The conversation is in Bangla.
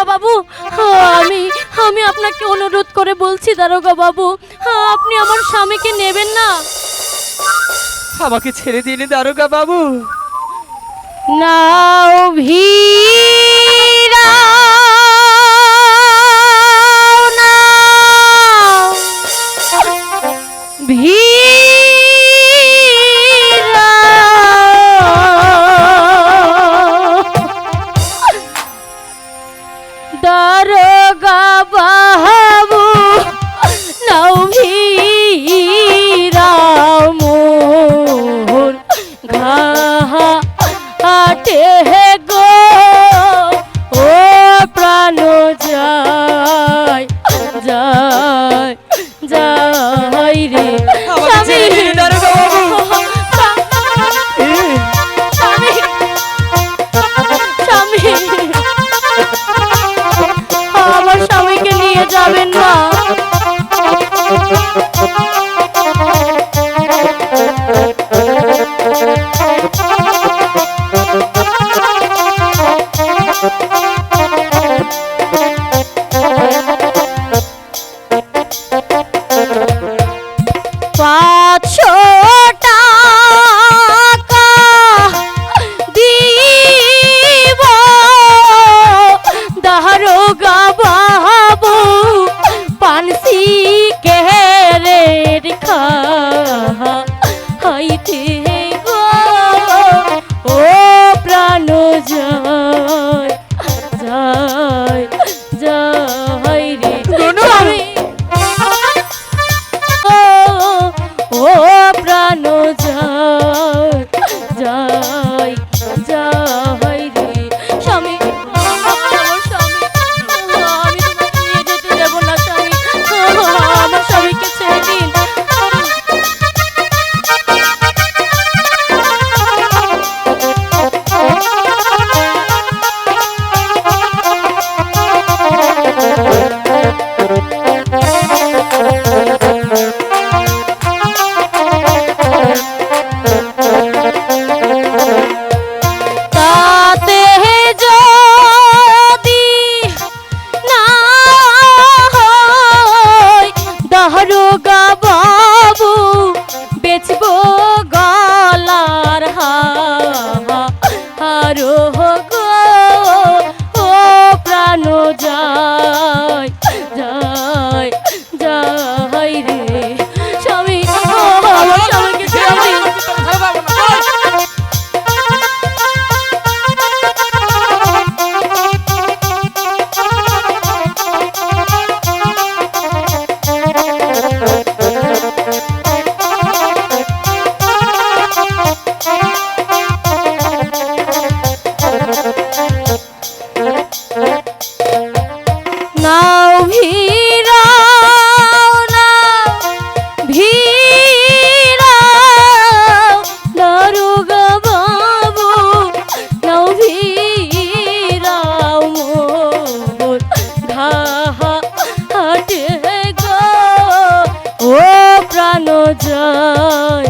দারোগা বাবু। আমি আমি আপনাকে অনুরোধ করে বলছি দারোগা বাবু। আপনি আমার স্বামীকে নেবেন না। আমাকে ছেড়ে দিন দারোগা বাবু। নাও ভীরা। নাও আটে গো ও প্রাণ যায় যায় যায় রে। আমার স্বামীকে নিয়ে যাবেন না। পাঁচশো বাবু পানসি কেরের খা হাইতে গো। ও প্রাণ যায় যায় হারো গো ও প্রাণ যায় নাও ভিড়াও নাও ভিড়াও দারোগা বাবু, নাও ভিড়াও মোর ঘাহা হাটে গো, ও প্রাণ যায়